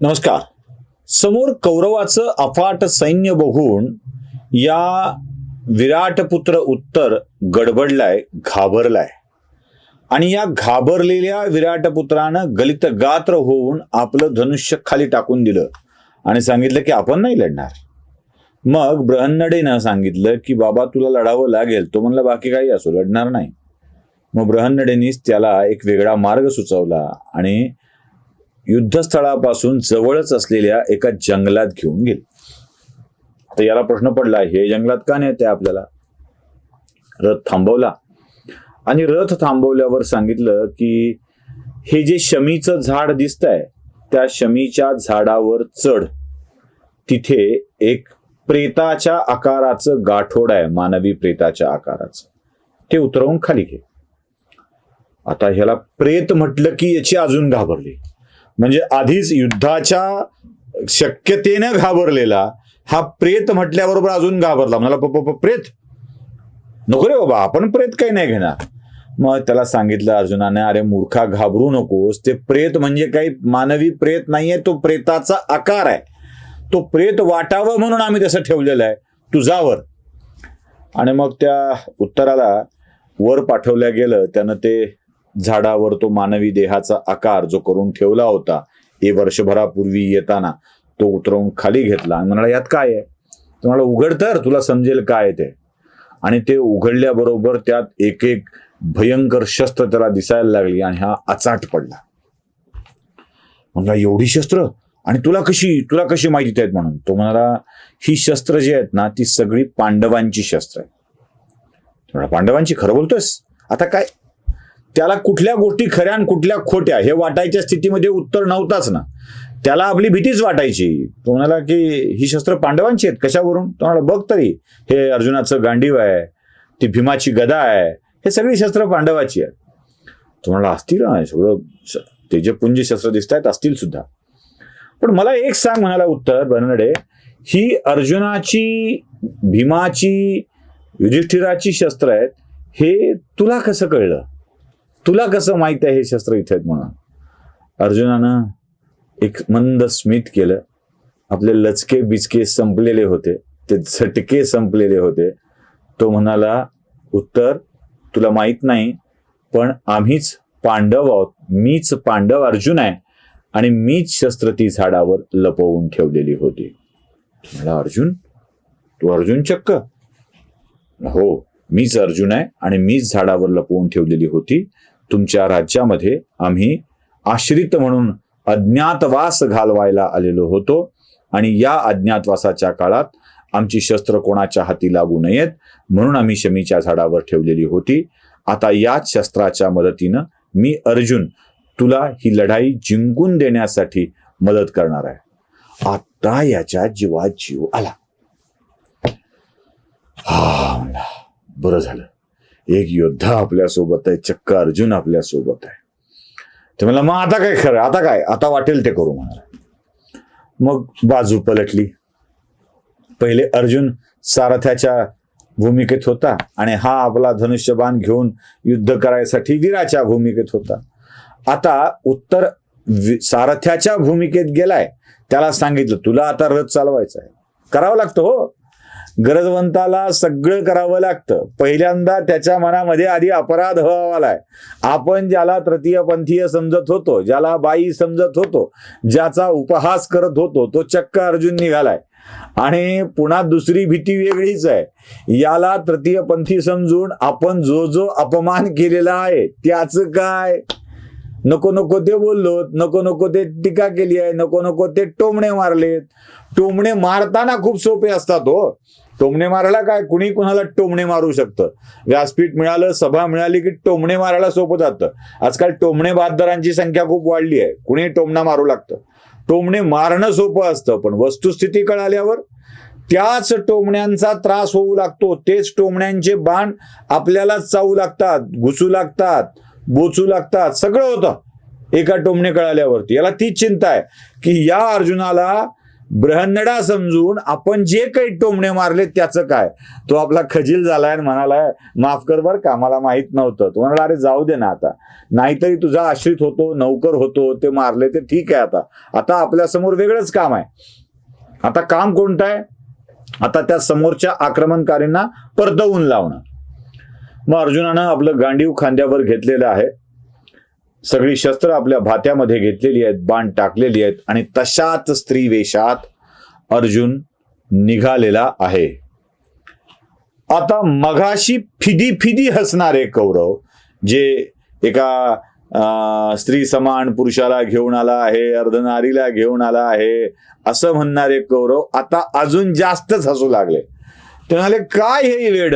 नमस्कार. समोर कौरवाचं अफाट सैन्य बघून या विराटपुत्र उत्तर गडबडलाय घाबरलाय. आणि या घाबरलेल्या विराटपुत्रानं गलित गात्र होऊन आपलं धनुष्य खाली टाकून दिलं आणि सांगितलं की आपण नाही लढणार. मग ब्रहन्नडेनं सांगितलं की बाबा तुला लढावं लागेल. तो म्हणला बाकी काही असो लढणार नाही. मग ब्रहन्नडेनीच त्याला एक वेगळा मार्ग सुचवला आणि युद्धस्थळापासून जवळच असलेल्या एका जंगलात घेऊन गेले. तर याला प्रश्न पडला हे जंगलात का नेते आपल्याला? रथ थांबवला. आणि रथ थांबवल्यावर सांगितलं की हे जे शमीचं झाड दिसतंय त्या शमीच्या झाडावर चढ. तिथे एक प्रेताच्या आकाराचं गाठोड आहे मानवी प्रेताच्या आकाराचं. ते उतरवून खाली घे. आता ह्याला प्रेत म्हटलं की याची अजून घाबरली. म्हणजे आधीच युद्धाच्या शक्यतेनं घाबरलेला हा प्रेत म्हटल्याबरोबर अजून घाबरला. म्हणाला प्रेत? नको रे बाबा आपण प्रेत काही नाही घेणार. मग त्याला सांगितलं अर्जुनाने अरे मूर्खा घाबरू नकोस. ते प्रेत म्हणजे काही मानवी प्रेत नाहीये तो प्रेताचा आकार आहे. तो प्रेत वाटावं म्हणून आम्ही तसं ठेवलेलं आहे. तुझावर आणि मग त्या उत्तराला वर पाठवल्या गेलं. त्यानं ते झाडावर तो मानवी देहाचा आकार जो करून ठेवला होता हे वर्षभरापूर्वी येताना तो उतरवून खाली घेतला. आणि म्हणाला यात काय आहे? तुम्हाला उघड तर तुला समजेल काय ते. आणि ते उघडल्याबरोबर त्यात एक एक भयंकर शस्त्र त्याला दिसायला लागली आणि हा अचाट पडला. म्हणला एवढी शस्त्र? आणि तुला कशी तुला कशी माहिती आहेत म्हणून? तो म्हणाला ही शस्त्र जी आहेत ना ती सगळी पांडवांची शस्त्र आहे पांडवांची? खरं बोलतोस आता काय त्याला कुठल्या गोष्टी खऱ्या आणि कुठल्या खोट्या हे वाटायच्या स्थितीमध्ये उत्तर नव्हताच ना. त्याला आपली भीतीच वाटायची. तो म्हणाला की ही शस्त्र पांडवांची आहेत कशावरून? तो म्हणाला बघ तरी हे अर्जुनाचं गांडीव आहे ती भीमाची गदा आहे हे सगळी शस्त्र पांडवाची आहेत. तो म्हणाला असतील ना सगळं ते जे पुंज शस्त्र दिसत आहेत असतील सुद्धा. पण मला एक सांग म्हणाला उत्तर बनडे ही अर्जुनाची भीमाची युधिष्ठिराची शस्त्र आहेत हे तुला कसं कळलं? तुला कसं माहीत आहे हे शस्त्र इथे आहेत म्हणून? अर्जुनानं एक मंद स्मित केलं. आपले लचके बिचके संपलेले होते. ते झटके संपलेले होते. तो म्हणाला उत्तर तुला माहीत नाही पण आम्हीच पांडव आहोत. मीच पांडव अर्जुन आहे आणि मीच शस्त्र ती झाडावर लपवून ठेवलेली होती. मला अर्जुन तू अर्जुन चक्क. हो मीच अर्जुन आहे आणि मीच झाडावर लपवून ठेवलेली होती. तुमच्या राज्यामध्ये आम्ही आश्रित म्हणून अज्ञातवास घालवायला आलेलो होतो. आणि या अज्ञातवासाच्या काळात आमची शस्त्र कोणाच्या हाती लागू नयेत म्हणून आम्ही शमीच्या झाडावर ठेवलेली होती. आता याच शस्त्राच्या मदतीनं मी अर्जुन तुला ही लढाई जिंकून देण्यासाठी मदत करणार आहे. आता याच्या जीवात जीव आला. हा बरं झालं. एक योद्धा आपल्यासोबत आहे चक्क अर्जुन आपल्यासोबत आहे. ते मला मग आता काय खरं आता काय? आता वाटेल ते करू म्हणाला. मग बाजू पलटली. पहिले अर्जुन सारथ्याच्या भूमिकेत होता आणि हा आपला धनुष्यबाण घेऊन युद्ध करायसाठी वीराच्या भूमिकेत होता. आता उत्तर सारथ्याच्या भूमिकेत गेलाय. त्याला सांगितलं तुला आता रथ चालवायचा आहे. करावं लागतं हो. गरजवंताला सगळं करावं लागतं. पहिल्यांदा त्याच्या मनामध्ये आधी अपराध व्हावालाय. आपण ज्याला तृतीय पंथीय समजत होतो ज्याला बाई समजत होतो ज्याचा उपहास करत होतो तो चक्क अर्जुन निघालाय. आणि पुन्हा दुसरी भीती वेगळीच आहे. याला तृतीय पंथी समजून आपण जो जो अपमान केलेला आहे त्याचं काय? नको नको ते बोललो नको नको ते टीका केली आहे नको नको ते टोमणे मारलेत. टोमणे मारताना खूप सोपे असतात हो. टोमणे मारायला काय? कुणी कुणाला टोमणे मारू शकतं. व्यासपीठ मिळालं सभा मिळाली की टोमणे मारायला सोपं जातं. आजकाल टोमणे बहादरांची संख्या खूप वाढली आहे. कुणी टोमणा मारू लागतं. टोमणे मारणं सोपं असतं पण वस्तुस्थिती कळाल्यावर त्याच टोमण्यांचा त्रास होऊ लागतो. तेच टोमण्यांचे बाण आपल्याला चावू लागतात घुसू लागतात बोचू लागतात. सगळं होतं एका टोमणे कळाल्यावरती. याला तीच चिंता आहे की या अर्जुनाला ब्रहन्नडा समजून आपण जे काही टोमणे मारले त्याचं काय? तो आपला खजील झालाय आणि म्हणालाय माफ कर बर का मला माहीत नव्हतं. तो म्हणाला अरे जाऊ दे ना आता. नाहीतरी तुझा आश्रित होतो नौकर होतो ते मारले ते ठीक आहे आता. आता आपल्यासमोर वेगळंच काम आहे. आता काम कोणतं आहे? आता त्या समोरच्या आक्रमणकारींना परतवून लावणं. मग अर्जुनानं आपलं गांडीव खांद्यावर घेतलेलं आहे. सगळी शस्त्र आपल्या भात्यामध्ये घेतलेली आहेत बाण टाकलेली आहेत आणि तशाच स्त्री वेशात अर्जुन निघालेला आहे. आता मघाशी फिदी फिदी हसणारे कौरव जे एका अं, स्त्री समान पुरुषाला घेऊन आला आहे अर्धनारीला घेऊन आला आहे असं म्हणणारे कौरव आता अजून जास्तच हसू लागले. ते म्हणाले काय हे वेड?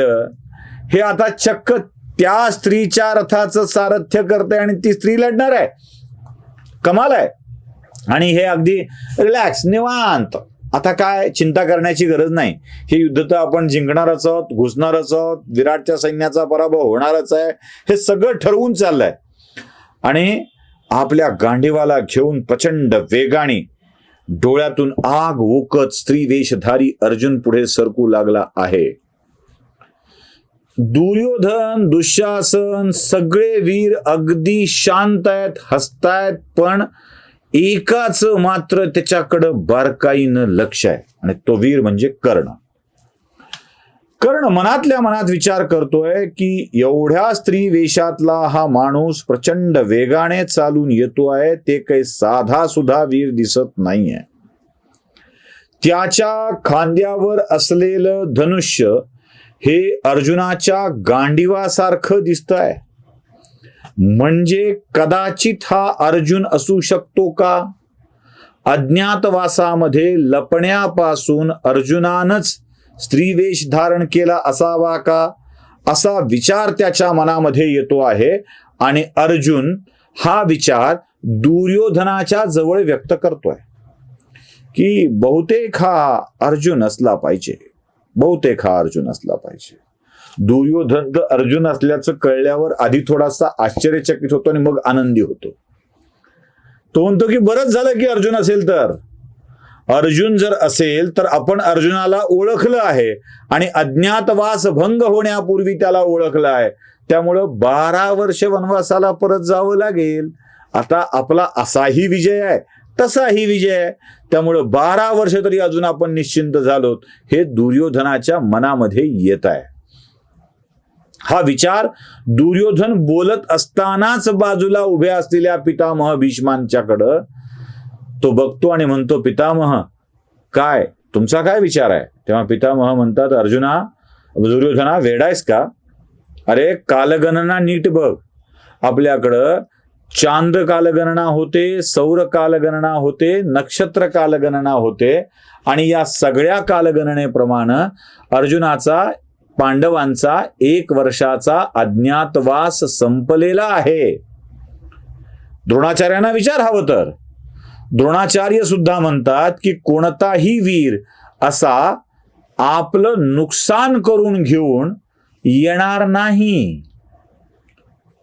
हे आता चक्क त्या स्त्रीच्या रथाचं सारथ्य करते आणि ती स्त्री लढणार आहे. कमाल आहे. आणि हे अगदी रिलॅक्स निवांत. आता काय? चिंता करण्याची गरज नाही. हे युद्ध तर आपण जिंकणारच आहोत घुसणारच आहोत विराटच्या सैन्याचा पराभव होणारच आहे. हे सगळं ठरवून चाललंय. आणि आपल्या गांडीवाला घेऊन प्रचंड वेगाने डोळ्यातून आग ओकत स्त्री वेशधारी अर्जुन पुढे सरकू लागला आहे. दुर्योधन दुःशासन सगळे वीर अगदी शांत आहेत हसतायत पण एकाच मात्र त्याच्याकडं बारकाईनं लक्ष आहे. आणि तो वीर म्हणजे कर्ण. कर्ण मनातल्या मनात विचार करतोय की एवढ्या स्त्री वेशातला हा माणूस प्रचंड वेगाने चालून येतो आहे ते काही साधा सुद्धा वीर दिसत नाहीये. त्याच्या खांद्यावर असलेलं धनुष्य हे अर्जुनाच्या गांडीवासारखं दिसत आहे म्हणजे कदाचित हा अर्जुन असू शकतो का? अज्ञातवासामध्ये लपण्यापासून अर्जुनानच स्त्रीवेश धारण केला असावा का? असा विचार त्याच्या मनामध्ये येतो आहे आणि अर्जुन हा विचार दुर्योधनाच्या जवळ व्यक्त करतोय. की बहुतेक हा अर्जुन असला पाहिजे. बहुतेक हा अर्जुन असला पाहिजे. दुर्योधन तर अर्जुन असल्याचं कळल्यावर आधी थोडासा आश्चर्यचकित होतो आणि मग आनंदी होतो. तो म्हणतो की बरंच झालं की अर्जुन असेल तर. अर्जुन जर असेल तर आपण अर्जुनाला ओळखलं आहे आणि अज्ञातवास भंग होण्यापूर्वी त्याला ओळखलं आहे. त्यामुळं बारा वर्ष वनवासाला परत जावं लागेल. आता आपला असाही विजय आहे. तसाही विजय आहे. त्यामुळं बारा वर्ष तरी अजून आपण निश्चिंत झालो हे दुर्योधनाच्या मनामध्ये येत आहे. हा विचार दुर्योधन बोलत असतानाच बाजूला उभ्या असलेल्या पितामह भीष्मांच्याकडं तो बघतो आणि म्हणतो पितामह काय? तुमचा काय विचार आहे? तेव्हा पितामह म्हणतात अर्जुना दुर्योधना वेडायस का? अरे कालगणना नीट बघ. आपल्याकडं चांद कालगणना होते सौर कालगणना होते नक्षत्र कालगणना होते आणि या सगळ्या कालगणनेप्रमाणे अर्जुनाचा पांडवांचा एक वर्षाचा अज्ञातवास संपलेला आहे. द्रोणाचार्यांना विचार हवं तर. द्रोणाचार्य सुद्धा म्हणतात की कोणताही वीर असा आपलं नुकसान करून घेऊन येणार नाही.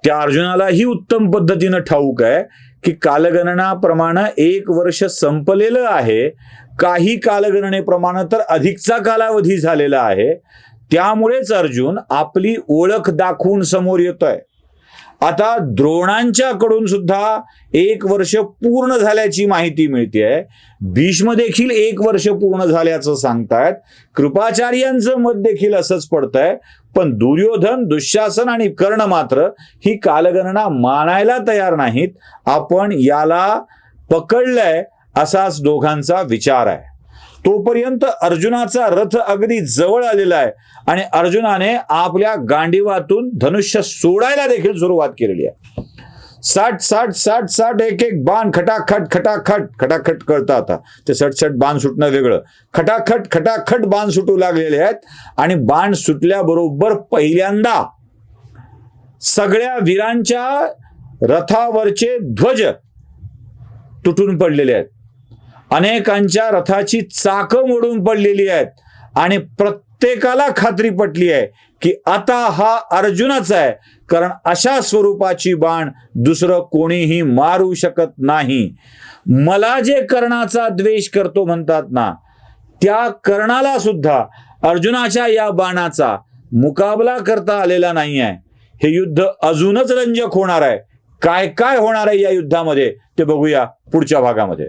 त्या अर्जुनाला ही उत्तम पद्धतीनं ठाऊक आहे की कालगणनाप्रमाणे एक वर्ष संपलेलं आहे. काही कालगणनेप्रमाणे तर अधिकचा कालावधी झालेला आहे. त्यामुळेच अर्जुन आपली ओळख दाखवून समोर येतोय. आता द्रोणांच्याकडून सुद्धा एक वर्ष पूर्ण झाल्याची माहिती मिळते आहे भीष्म देखील एक वर्ष पूर्ण झाल्याचं सांगतायत. कृपाचार्यांचं मत देखील असंच पडतंय. पण दुर्योधन दुःशासन आणि कर्ण मात्र ही कालगणना मानायला तयार नाहीत. आपण याला पकडलंय असाच दोघांचा विचार आहे. तोपर्यंत अर्जुनाचा रथ अगदी जवळ आलेला आहे. आणि अर्जुनाने आपल्या गांडीवातून धनुष्य सोडायला देखील सुरुवात केलेली आहे. साठ साठ साठ साठ एक एक बाण खटाखट खटाखट खटाखट कळतं आता. ते सटसट बाण सुटणं वेगळं. खटाखट खटाखट बाण सुटू लागलेले आहेत. आणि बाण सुटल्याबरोबर पहिल्यांदा सगळ्या वीरांच्या रथावरचे ध्वज तुटून पडलेले आहेत. अनेकांच्या रथाची चाकं मोडून पडलेली आहेत. आणि प्रत्येकाला खात्री पटली आहे की आता हा अर्जुनच आहे. कारण अशा स्वरूपाची बाण दुसरं कोणीही मारू शकत नाही. मला जे कर्णाचा द्वेष करतो म्हणतात ना त्या कर्णाला सुद्धा अर्जुनाच्या या बाणाचा मुकाबला करता आलेला नाही आहे. हे युद्ध अजूनच रंजक होणार आहे. काय काय होणार आहे या युद्धामध्ये ते बघूया पुढच्या भागामध्ये.